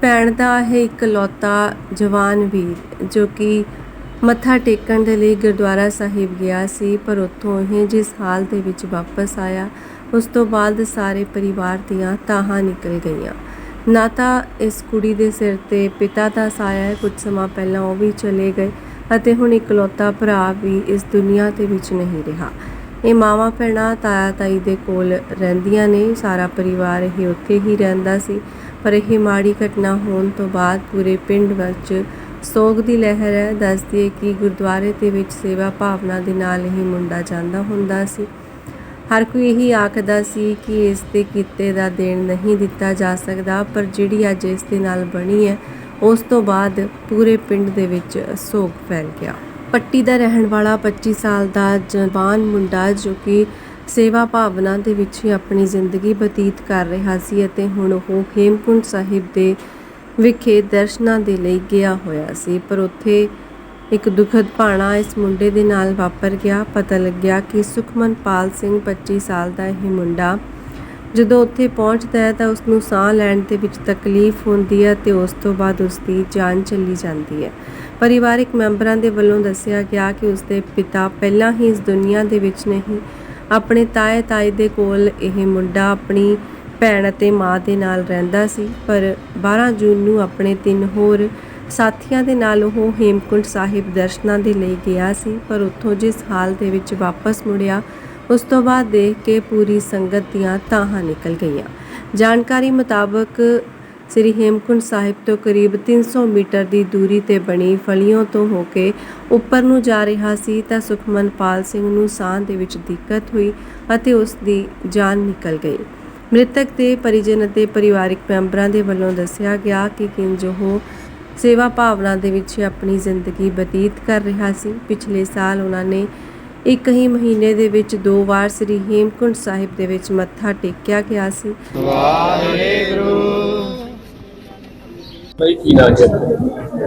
ਭੈਣ ਦਾ ਇਹ ਇਕਲੌਤਾ ਜਵਾਨ ਵੀਰ, ਜੋ ਕਿ ਮੱਥਾ ਟੇਕਣ ਦੇ ਲਈ ਗੁਰਦੁਆਰਾ ਸਾਹਿਬ ਗਿਆ ਸੀ, ਪਰ ਉੱਥੋਂ ਇਹ ਜਿਸ ਹਾਲ ਦੇ ਵਿੱਚ ਵਾਪਸ ਆਇਆ, ਉਸ ਤੋਂ ਬਾਅਦ ਸਾਰੇ ਪਰਿਵਾਰ ਦੀਆਂ ਤਾਹਾਂ ਨਿਕਲ ਗਈਆਂ। ਨਾ ਤਾਂ ਇਸ ਕੁੜੀ ਦੇ ਸਿਰ ਤੇ ਪਿਤਾ ਦਾ ਸਾਇਆ ਹੈ, ਕੁਝ ਸਮਾਂ ਪਹਿਲਾਂ ਉਹ ਵੀ ਚਲੇ ਗਏ ਅਤੇ ਹੁਣ ਇਕਲੌਤਾ ਭਰਾ ਵੀ ਇਸ ਦੁਨੀਆ ਦੇ ਵਿੱਚ ਨਹੀਂ ਰਿਹਾ। ਇਹ ਮਾਵਾਂ, ਭੈਣਾਂ ਤਾਇਆ ਤਾਈ ਦੇ ਕੋਲ ਰਹਿੰਦੀਆਂ ਨੇ, ਸਾਰਾ ਪਰਿਵਾਰ ਇਹ ਉੱਥੇ ਹੀ ਰਹਿੰਦਾ ਸੀ। ਪਰ ਇਹ ਮਾੜੀ ਘਟਨਾ ਹੋਣ ਤੋਂ ਬਾਅਦ ਪੂਰੇ ਪਿੰਡ ਵਿੱਚ ਸੋਗ ਦੀ ਲਹਿਰ ਹੈ। ਦੱਸਦੀ ਹੈ ਕਿ ਗੁਰਦੁਆਰੇ ਦੇ ਵਿੱਚ ਸੇਵਾ ਭਾਵਨਾ ਦੇ ਨਾਲ ਹੀ ਮੁੰਡਾ ਜਾਂਦਾ ਹੁੰਦਾ ਸੀ। ਹਰ ਕੋਈ ਇਹੀ ਆਖਦਾ ਸੀ ਕਿ ਇਸ ਦੇ ਕੀਤੇ ਦਾ ਦੇਣ ਨਹੀਂ ਦਿੱਤਾ ਜਾ ਸਕਦਾ, ਪਰ ਜਿਹੜੀ ਅੱਜ ਇਸ ਦੇ ਨਾਲ ਬਣੀ ਹੈ, ਉਸ ਤੋਂ ਬਾਅਦ ਪੂਰੇ ਪਿੰਡ ਦੇ ਵਿੱਚ ਸੋਗ ਫੈਲ ਗਿਆ। ਪੱਟੀ ਦਾ ਰਹਿਣ ਵਾਲਾ 25 ਸਾਲ ਦਾ ਜਵਾਨ ਮੁੰਡਾ ਜੋ ਕਿ ਸੇਵਾ ਭਾਵਨਾ ਦੇ ਵਿੱਚ ਹੀ ਆਪਣੀ ਜ਼ਿੰਦਗੀ ਬਤੀਤ ਕਰ ਰਿਹਾ ਸੀ ਅਤੇ ਹੁਣ ਉਹ ਹੇਮਕੁੰਟ ਸਾਹਿਬ ਦੇ ਵਿਖੇ ਦਰਸ਼ਨਾਂ ਦੇ ਲਈ ਗਿਆ ਹੋਇਆ ਸੀ, ਪਰ ਉੱਥੇ ਇੱਕ ਦੁਖਦ ਭਾਣਾ ਇਸ ਮੁੰਡੇ ਦੇ ਨਾਲ ਵਾਪਰ ਗਿਆ। ਪਤਾ ਲੱਗਿਆ ਕਿ ਸੁਖਮਨਪਾਲ ਸਿੰਘ 25 ਸਾਲ ਦਾ ਇਹ ਮੁੰਡਾ ਜਦੋਂ ਉੱਥੇ ਪਹੁੰਚਦਾ ਹੈ ਤਾਂ ਉਸ ਨੂੰ ਸਾਹ ਲੈਣ ਦੇ ਵਿੱਚ ਤਕਲੀਫ ਹੁੰਦੀ ਹੈ ਤੇ ਉਸ ਤੋਂ ਬਾਅਦ ਉਸ ਦੀ ਜਾਨ ਚਲੀ ਜਾਂਦੀ ਹੈ। ਪਰਿਵਾਰਕ ਮੈਂਬਰਾਂ ਦੇ ਵੱਲੋਂ ਦੱਸਿਆ ਗਿਆ ਕਿ ਉਸ ਦੇ ਪਿਤਾ ਪਹਿਲਾਂ ਹੀ ਇਸ ਦੁਨੀਆ ਦੇ ਵਿੱਚ ਨਹੀਂ, ਆਪਣੇ ਤਾਏ ਤਾਏ ਦੇ ਕੋਲ ਇਹ ਮੁੰਡਾ ਆਪਣੀ ਭੈਣ ਅਤੇ ਮਾਂ ਦੇ ਨਾਲ ਰਹਿੰਦਾ ਸੀ, ਪਰ 12 ਜੂਨ ਨੂੰ ਆਪਣੇ ਤਿੰਨ ਹੋਰ ਸਾਥੀਆਂ ਦੇ ਨਾਲ ਉਹ ਹੇਮਕੁੰਟ ਸਾਹਿਬ ਦਰਸ਼ਨਾਂ ਦੇ ਲਈ ਗਿਆ ਸੀ, ਪਰ ਉੱਥੋਂ ਜਿਸ ਹਾਲ ਦੇ ਵਿੱਚ ਵਾਪਸ ਮੁੜਿਆ, ਉਸ ਤੋਂ ਬਾਅਦ ਦੇਖ ਕੇ ਪੂਰੀ ਸੰਗਤ ਦੀਆਂ ਤਾਹਾਂ ਨਿਕਲ ਗਈਆਂ। ਜਾਣਕਾਰੀ ਮੁਤਾਬਕ ਸ੍ਰੀ ਹੇਮਕੁੰਟ ਸਾਹਿਬ ਤੋਂ ਕਰੀਬ 300 ਮੀਟਰ ਦੀ ਦੂਰੀ ਤੇ ਬਣੀ ਫਲੀਆਂ ਤੋਂ ਹੋ ਕੇ ਉੱਪਰ ਨੂੰ ਜਾ ਰਿਹਾ ਸੀ, ਤਾਂ ਸੁਖਮਨਪਾਲ ਸਿੰਘ ਨੂੰ ਸਾਹ ਦੇ ਵਿੱਚ ਦਿੱਕਤ ਹੋਈ ਅਤੇ ਉਸ ਦੀ ਜਾਨ ਨਿਕਲ ਗਈ। ਮ੍ਰਿਤਕ ਦੇ ਪਰਿਜਨ ਅਤੇ ਪਰਿਵਾਰਿਕ ਮੈਂਬਰਾਂ ਦੇ ਵੱਲੋਂ ਦੱਸਿਆ ਗਿਆ ਕਿ ਕਿੰਜ ਉਹ ਸੇਵਾ ਭਾਵਨਾ ਦੇ ਵਿੱਚ ਆਪਣੀ ਜ਼ਿੰਦਗੀ ਬਤੀਤ ਕਰ ਰਿਹਾ ਸੀ। ਪਿਛਲੇ ਸਾਲ ਉਹਨਾਂ ਨੇ ਇੱਕ ਹੀ ਮਹੀਨੇ ਦੇ ਵਿੱਚ ਦੋ ਵਾਰ ਸ੍ਰੀ ਹੇਮਕੁੰਟ ਸਾਹਿਬ ਦੇ ਵਿੱਚ ਮੱਥਾ ਟੇਕਿਆ ਗਿਆ ਸੀ। ਬਈ ਕੀ ਨਾਮ ਹੈ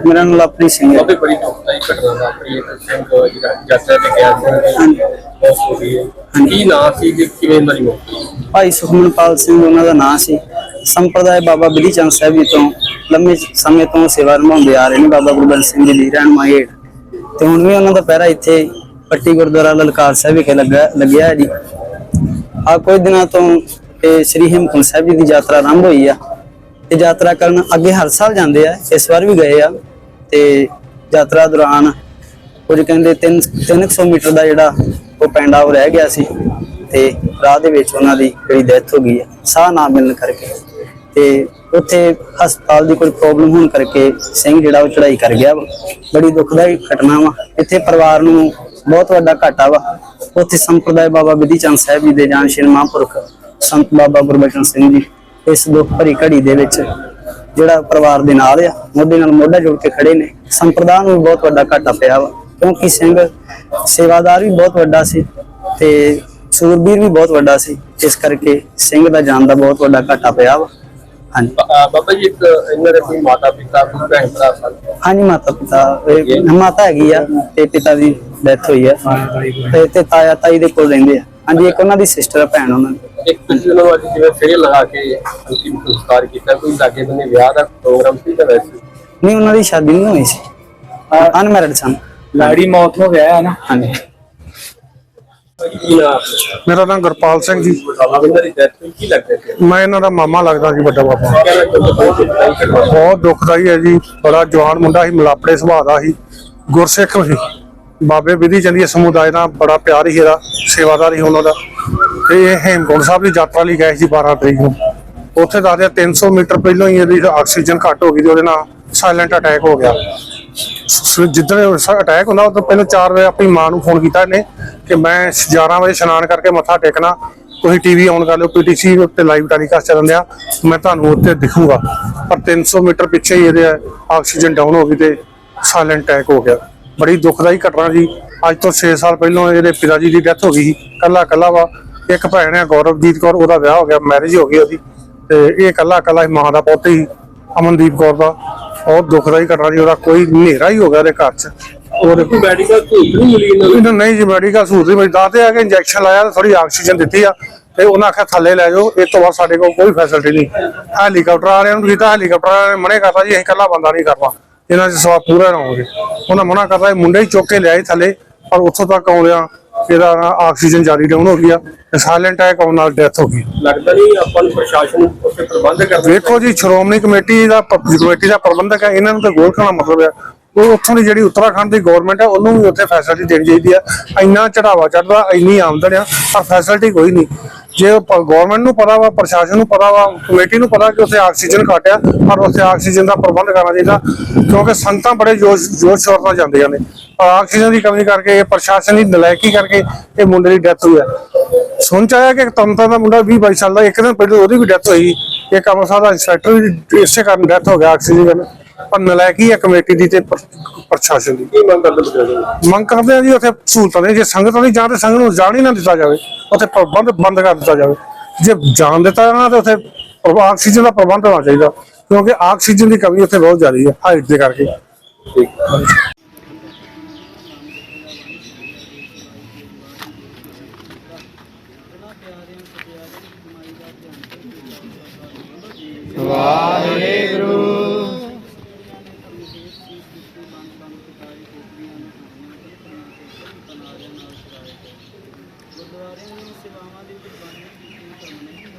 ਮੇਰਾ ਨਾਮ ਲਵਪ੍ਰੀਤ ਸਿੰਘ ਹੈ। ਬਾਬੇ ਬੜੀ ਦੁਖਦਾਈ ਘਟਨਾ ਵਾਪਰੀ ਹੈ। ਸਿੰਘ ਜਿਹੜਾ ਯਾਤਰਾ ਤੇ ਗਿਆ ਸੀ ਬਹੁਤ ਹੋ ਗਈ ਹੈ। ਕੀ ਨਾਮ ਸੀ ਕਿ ਕਿਵੇਂ ਮਰੀ ਮੌਤ? ਭਾਈ ਸੁਖਮਨਪਾਲ ਸਿੰਘ ਉਹਨਾਂ ਦਾ ਨਾਂ ਸੀ। ਸੰਪਰਦਾਇ ਬਾਬਾ ਬਿਧੀ ਚੰਦ ਸਾਹਿਬ ਜੀ ਤੋਂ ਲੰਮੇ ਸਮੇਂ ਤੋਂ ਸੇਵਾ ਨਿਭਾਉਂਦੇ ਆ ਰਹੇ ਨੇ, ਬਾਬਾ ਗੁਰਬੰਦ ਸਿੰਘ ਜੀ ਦੀ ਰਹਿਨਮਾਈ ਹੇਠ। ਤੇ ਹੁਣ ਵੀ ਉਹਨਾਂ ਦਾ ਪਹਿਰਾ ਇੱਥੇ ਪੱਟੀ ਗੁਰਦੁਆਰਾ ਲਲਕਾਰ ਸਾਹਿਬ ਵਿਖੇ ਲੱਗਾ, ਲੱਗਿਆ ਹੈ ਜੀ। ਆ ਕੁਝ ਦਿਨਾਂ ਤੋਂ ਇਹ ਸ੍ਰੀ ਹੇਮਕੁੰਟ ਸਾਹਿਬ ਜੀ ਦੀ ਯਾਤਰਾ ਆਰੰਭ ਹੋਈ ਆ। ਤੇ ਯਾਤਰਾ ਕਰਨ ਅੱਗੇ ਹਰ ਸਾਲ ਜਾਂਦੇ ਆ, ਇਸ ਵਾਰ ਵੀ ਗਏ ਆ। ਤੇ ਯਾਤਰਾ ਦੌਰਾਨ ਕੁਝ ਕਹਿੰਦੇ 3 300 ਮੀਟਰ ਦਾ ਜਿਹੜਾ ਉਹ ਪੈਂਡਾ ਉਹ ਰਹਿ ਗਿਆ ਸੀ। ਤੇ ਰਾਹ ਦੇ ਵਿੱਚ ਉਹਨਾਂ ਦੀ ਜਿਹੜੀ ਡੈਥ ਹੋ ਗਈ ਆ, ਸਾਹ ਨਾ ਮਿਲਣ ਕਰਕੇ। ਤੇ ਉੱਥੇ ਹਸਪਤਾਲ ਦੀ ਕੋਈ ਪ੍ਰੋਬਲਮ ਹੋਣ ਕਰਕੇ ਸਿੰਘ ਜਿਹੜਾ ਉਹ ਚੜਾਈ ਕਰ ਗਿਆ ਵਾ। ਬੜੀ ਦੁਖਦਾਈ ਘਟਨਾ ਵਾ। ਇੱਥੇ ਪਰਿਵਾਰ ਨੂੰ ਬਹੁਤ ਵੱਡਾ ਘਾਟਾ ਵਾ। ਉੱਥੇ ਸੰਪਰਦਾਇ ਬਾਬਾ ਵਿਧੀ ਚੰਦ ਸਾਹਿਬ ਜੀ ਦੇ ਜਾਨਸ਼ੀਲ ਮਹਾਂਪੁਰਖ ਸੰਤ ਬਾਬਾ ਗੁਰਬਚਨ ਸਿੰਘ ਜੀ ਇਸ ਦੁੱਖ ਭਰੀ ਘੜੀ ਦੇ ਵਿੱਚ ਜਿਹੜਾ ਪਰਿਵਾਰ ਦੇ ਨਾਲ ਆ ਮੋਢੇ ਨਾਲ ਮੋਢਾ ਜੋੜ ਕੇ ਖੜੇ ਨੇ। ਸੰਪਰਦਾਇ ਨੂੰ ਵੀ ਬਹੁਤ ਵੱਡਾ ਘਾਟਾ ਪਿਆ ਵਾ। ਕਿਉਂਕਿ ਸਿੰਘ ਸੇਵਾਦਾਰ ਵੀ ਬਹੁਤ ਵੱਡਾ ਸੀ ਤੇ ਸੂਰਬੀਰ ਵੀ ਬਹੁਤ ਵੱਡਾ ਸੀ। ਇਸ ਕਰਕੇ ਸਿੰਘ ਦਾ ਜਾਨ ਦਾ ਬਹੁਤ ਵੱਡਾ ਘਾਟਾ ਪਿਆ ਵਾ। ਹਾਂਜੀ। ਬਾਬਾ ਜੀ ਇੱਕ ਇਹਨਾਂ ਦੇ ਕੋਈ ਮਾਤਾ ਪਿਤਾ ਕੋਈ ਭੈਣ ਭਰਾ ਸਨ? ਹਾਂਜੀ ਮਾਤਾ ਪਿਤਾ ਇਹ ਮਾਤਾ ਹੈਗੀ ਆ ਤੇ ਪਿਤਾ ਦੀ ਡੈਥ ਹੋਈ ਆ। ਤੇ ਤੇ ਤਾਇਆ ਤਾਈ ਦੇ ਕੋਲ ਰਹਿੰਦੇ ਆ। ਹਾਂਜੀ ਇੱਕ ਉਹਨਾਂ ਦੀ ਸਿਸਟਰ ਆ ਭੈਣ ਉਹਨਾਂ ਦੀ। ਇੱਕ ਤੁਸੀਂ ਉਹਨਾਂ ਨੂੰ ਅੱਜ ਜਿਵੇਂ ਫੇਰ ਲਗਾ ਕੇ ਅੰਤਿਮ ਸੰਸਕਾਰ ਕੀਤਾ ਕੋਈ ਲਾਗੇ ਬੰਨੇ ਵਿਆਹ ਦਾ ਪ੍ਰੋਗਰਾਮ ਸੀ ਤਾਂ ਵੈਸੇ? ਨਹੀਂ ਉਹਨਾਂ ਦੀ ਸ਼ਾਦੀ ਨਹੀਂ ਹੋਈ ਸੀ। ਅਨਮੈਰਿਡ ਸਨ। ਲਾੜੀ ਮੌਤ ਹੋ ਗਿਆ ਹੈ ਨਾ? ਹਾਂਜੀ। ਕੀ ਨਾਮ ਮੇਰਾ ਨਾਮ ਗੁਰਪਾਲ ਸਿੰਘ ਜੀ। ਇਹਨਾਂ ਮੈਂ ਇਹਨਾਂ ਦਾ ਮਾਮਾ ਲੱਗਦਾ ਜੀ, ਵੱਡਾ ਬਾਬਾ। ਬਹੁਤ ਦੁਖਦਾਈ ਹੈ ਜੀ। ਬੜਾ ਜਵਾਨ ਮੁੰਡਾ ਸੀ, ਮਲਾਪੜੇ ਸੁਭਾਅ ਦਾ ਸੀ। ਗੁਰਸਿੱਖ ਸੀ। ਬਾਬੇ ਵਿਧੀ ਚੰਦੀ ਸਮੁਦਾਇ ਨਾਲ ਬੜਾ ਪਿਆਰ ਸੀ ਇਹਦਾ, ਸੇਵਾਦਾਰ ਸੀ ਉਹਨਾਂ ਦਾ। ਤੇ ਇਹ ਹੇਮਕੁੰਟ ਸਾਹਿਬ ਦੀ ਯਾਤਰਾ ਲਈ ਗਏ ਸੀ 12 ਤਰੀਕ ਨੂੰ। ਉੱਥੇ ਦੱਸਦੇ 300 ਮੀਟਰ ਪਹਿਲਾਂ ਹੀ ਇਹਦੀ ਆਕਸੀਜਨ ਘੱਟ ਹੋ ਗਈ ਤੇ ਉਹਦੇ ਨਾਲ ਸਾਇਲੈਂਟ ਅਟੈਕ ਹੋ ਗਿਆ। ਜਿੱਦਾਂ ਅਟੈਕ ਹੁੰਦਾ ਉਹ ਤੋਂ ਪਹਿਲਾਂ 4 ਵਜੇ ਆਪਣੀ ਮਾਂ ਨੂੰ ਫੋਨ ਕੀਤਾ ਇਹਨੇ। ਕਿ ਮੈਂ 11 ਵਜੇ ਇਸ਼ਨਾਨ ਕਰਕੇ ਮੱਥਾ ਟੇਕਣਾ, ਤੁਸੀਂ ਟੀਵੀ ਆਨ ਕਰ ਲਿਓ ਪੀਟੀਸੀ ਉੱਤੇ ਲਾਈਵ ਟੈਲੀਕਾਸਟ ਚੱਲਣ ਦਿਆ ਮੈਂ ਤੁਹਾਨੂੰ ਉੱਤੇ ਦਿਖੂਗਾ। ਪਰ 300 ਮੀਟਰ ਪਿੱਛੇ ਹੀ ਇਹਦੇ ਆਕਸੀਜਨ ਡਾਊਨ ਹੋ ਗਈ ਤੇ ਸਾਇਲੈਂਟ ਅਟੈਕ ਹੋ ਗਿਆ। ਬੜੀ ਦੁਖਦਾਈ ਘਟਨਾ ਜੀ ਅੱਜ ਤੋਂ 6 ਸਾਲ ਪਹਿਲਾਂ ਇਹਦੇ ਪਿਤਾ ਜੀ ਦੀ ਡੈਥ ਹੋ ਗਈ ਸੀ। ਕੱਲਾ ਕੱਲਾ ਵਾ। ਇੱਕ ਭੈਣ ਹੈ ਗੌਰਵਜੀਤ ਕੌਰ, ਉਹਦਾ ਵਿਆਹ ਹੋ ਗਿਆ ਮੈਰਿਜ ਹੋ ਗਈ ਉਹਦੀ। ਤੇ ਇਹ ਕੱਲਾ ਕੱਲਾ ਹੀ ਮਾਂ ਦਾ ਪੁੱਤ ਹੀ ਅਮਨਦੀਪ ਕੌਰ ਦਾ। ਬਹੁਤ ਦੁਖਦਾਈ ਘਟਨਾ ਜੀ ਉਹਦਾ ਕੋਈ ਹਨੇਰਾ ਹੀ ਹੋ ਗਿਆ ਉਹਦੇ ਘਰ 'ਚ। ਉਹਦੇ ਕੋਈ ਮੈਡੀਕਲ ਸਹੂਲਤ ਨਹੀਂ ਮਿਲੀ ਇਹਨਾਂ ਨੂੰ? ਇਹਨਾਂ ਨਹੀਂ ਜੀ ਮੈਡੀਕਲ ਸਹੂਲਤ ਨਹੀਂ ਦਾਤੇ ਆ ਕੇ ਇੰਜੈਕਸ਼ਨ ਲਾਇਆ ਥੋੜੀ ਆਕਸੀਜਨ ਦਿੱਤੀ ਆ। ਤੇ ਉਹਨਾਂ ਆਖਿਆ ਥੱਲੇ ਲੈ ਜਾਓ ਇਸ ਤੋਂ ਬਾਅਦ ਸਾਡੇ ਕੋਲ ਕੋਈ ਫੈਸਿਲਿਟੀ ਨਹੀਂ। ਹੈਲੀਕਾਪਟਰ ਆ ਰਿਹਾ ਨੂੰ ਕੀਤਾ ਹੈਲੀਕਾਪਟਰ ਵਾਲਿਆਂ ਨੇ ਮਨੇ ਕਰਤਾ ਜੀ ਅਸੀਂ ਇਕੱਲਾ ਬੰਦਾ ਨਹੀਂ ਕਰਨਾ। ਇਹਨਾਂ 'ਚ ਸਵਾਬ ਪੂਰਾ ਰਹੋਗੇ ਉਹਨਾਂ ਮਨਾ ਕਰਤਾ ਇਹ ਮੁੰਡੇ ਹੀ ਚੁੱਕ ਕੇ ਲਿਆਏ ਥੱਲੇ ਪਰ ਉੱਥੋਂ ਤੱਕ ਆਉਂਦਿਆਂ ਇਹਦਾ ਆਕਸੀਜਨ ਜਾਰੀ ਡਾਊਨ ਹੋ ਗਿਆ ਤੇ ਸਾਇਲੈਂਟ ਅਟੈਕ ਆਉਣ ਨਾਲ ਡੈਥ ਹੋ ਗਈ। ਲੱਗਦਾ ਨਹੀਂ ਆਪਾਂ ਨੂੰ ਪ੍ਰਸ਼ਾਸਨ ਉੱਥੇ ਪ੍ਰਬੰਧ ਕਰਨਾ ਵੇਖੋ ਜੀ ਸ਼੍ਰੋਮਣੀ ਕਮੇਟੀ ਦਾ ਪ- ਕਮੇਟੀ ਦਾ ਪ੍ਰਬੰਧਕ ਹੈ ਇਹਨਾਂ ਨੂੰ ਤਾਂ ਗੋਲ ਖਾਣਾ ਮਤਲਬ ਹੈ। ਉਹ ਉੱਥੋਂ ਦੀ ਜਿਹੜੀ ਉੱਤਰਾਖੰਡ ਦੀ ਗਵਰਨਮੈਂਟ ਹੈ ਉਹਨੂੰ ਵੀ ਉੱਥੇ ਫੈਸਿਲਿਟੀ ਦੇਣੀ ਚਾਹੀਦੀ ਹੈ ਇੰਨਾ ਚੜਾਵਾ ਚੜਦਾ ਇੰਨੀ ਆਮਦਨ ਆ, ਪਰ ਫੈਸਿਲਿਟੀ ਕੋਈ ਨਹੀਂ। ਜੇ ਗਵਰਨਮੈਂਟ ਨੂੰ ਪਤਾ ਵਾ, ਪ੍ਰਸ਼ਾਸਨ ਨੂੰ ਪਤਾ ਵਾ ਕਮੇਟੀ ਨੂੰ ਪਤਾ ਕਿ ਉੱਥੇ ਆਕਸੀਜਨ ਘੱਟ ਪਰ ਉੱਥੇ ਆਕਸੀਜਨ ਦਾ ਪ੍ਰਬੰਧ ਕਰਨਾ ਚਾਹੀਦਾ, ਕਿਉਂਕਿ ਸੰਗਤਾਂ ਬੜੇ ਜੋਸ਼ ਜੋਸ਼ ਸ਼ੋਰ ਨਾਲ ਜਾਂਦੀਆਂ ਨੇ। ਪਰ ਆਕਸੀਜਨ ਦੀ ਕਮੀ ਕਰਕੇ, ਇਹ ਪ੍ਰਸ਼ਾਸਨ ਦੀ ਨਲਾਇਕੀ ਕਰਕੇ ਇਹ ਮੁੰਡੇ ਦੀ ਡੈਥ ਹੋਈ ਹੈ ਸੁਣ ਚ ਆਇਆ ਕਿ ਤੰਤਾ ਦਾ ਮੁੰਡਾ 20 22 ਸਾਲ ਦਾ, ਇੱਕ ਦਿਨ ਪਹਿਲਾਂ ਉਹਦੀ ਵੀ ਡੈਥ ਹੋਈ। ਇੱਕ ਅੰਮ੍ਰਿਤਸਰ ਦਾ ਇੰਸਪੈਕਟਰ ਵੀ ਇਸੇ ਕਾਰਨ ਡੈਥ ਹੋ ਗਿਆ ਆਕਸੀਜਨ ਪਰ ਨਲਾਇਕੀ ਹੈ ਕਮੇਟੀ ਦੀ ਤੇ ਪ੍ਰ- ਪ੍ਰਸ਼ਾਸਨ ਦੀ? ਕੀ ਮੰਗ ਕਰਦੇ ਪ੍ਰਸ਼ਾਸਨ ਮੰਗ ਕਰਦੇ ਆ ਜੀ ਉੱਥੇ ਸਹੂਲਤਾਂ ਨੇ ਜੇ ਸੰਗਤ ਨਹੀਂ ਜਾਂ ਤੇ ਸੰਗਤ ਨੂੰ ਜਾਣ ਹੀ ਨਾ ਦਿੱਤਾ ਜਾਵੇ ਉੱਥੇ ਪ੍ਰਬੰਧ ਬੰਦ ਕਰ ਦਿੱਤਾ ਜਾਵੇ। ਜੇ ਜਾਣ ਦਿੱਤਾ ਜਾਣਾ ਤੇ ਉੱਥੇ ਪ੍ਰਭ- ਆਕਸੀਜਨ ਦਾ ਪ੍ਰਬੰਧ ਹੋਣਾ ਚਾਹੀਦਾ ਕਿਉਂਕਿ ਆਕਸੀਜਨ ਦੀ ਕਮੀ ਉੱਥੇ ਬਹੁਤ ਜ਼ਿਆਦਾ ਹੈ ਹਾਈਟ ਦੇ ਕਰਕੇ।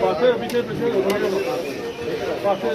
ਪਾਸੇ ਪਿੱਛੇ ਪਿੱਛੇ ਪਾਸੇ